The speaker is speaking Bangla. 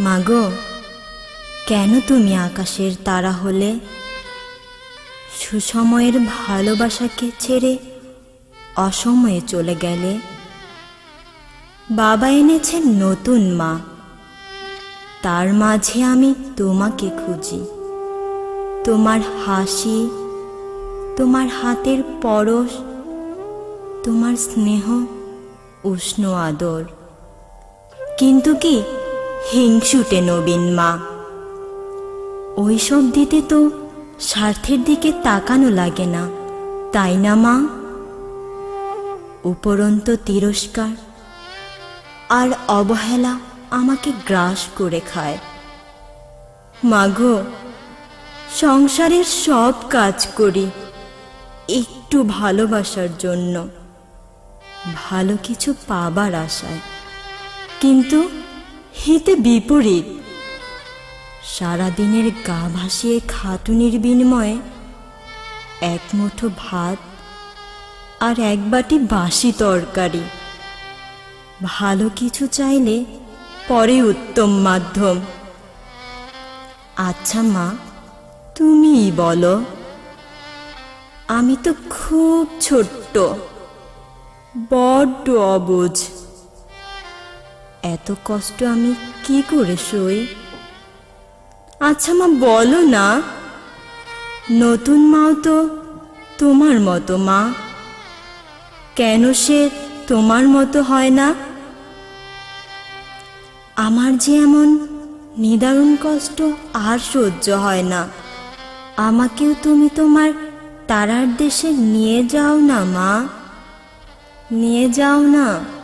মাগো কেন তুমি আকাশের তারা হলে? সুসময়ের ভালোবাসাকে ছেড়ে অসময়ে চলে গেলে? বাবা এনেছেন নতুন মা। তার মাঝে আমি তোমাকে খুঁজি। তোমার হাসি, তোমার হাতের পরশ, তোমার স্নেহ, উষ্ণ আদর। কিন্তু কি হিংসুটে নবীন মা। ওই সব দিতে তো স্বার্থের দিকে তাকানো লাগে না, তাই না মা? উপরন্ত তিরস্কার আর অবহেলা আমাকে গ্রাস করে খায়। মাগো সংসারের সব কাজ করি, একটু ভালোবাসার জন্য। ভালো কিছু পাবার আশায়। কিন্তু হিতে বিপরীত। সারাদিনের গা ভাসিয়ে খাটুনির বিনিময়ে এক মুঠো ভাত আর এক বাটি বাসি তরকারি। ভালো কিছু চাইলে পরে উত্তম মাধ্যম। আচ্ছা মা, তুমিই বলো। আমি তো খুব ছোট্ট, বড্ড অবুঝ। এত কষ্ট আমি কি করে সই? আচ্ছা মা, বলো না। নতুন মাও তো তোমার মতো মা। কেন সে তোমার মতো হয় না? আমার যে এমন নিদারুণ কষ্ট আর সহ্য হয় না। আমাকেও তুমি তোমার তারার দেশে নিয়ে যাও না মা। নিয়ে যাও না।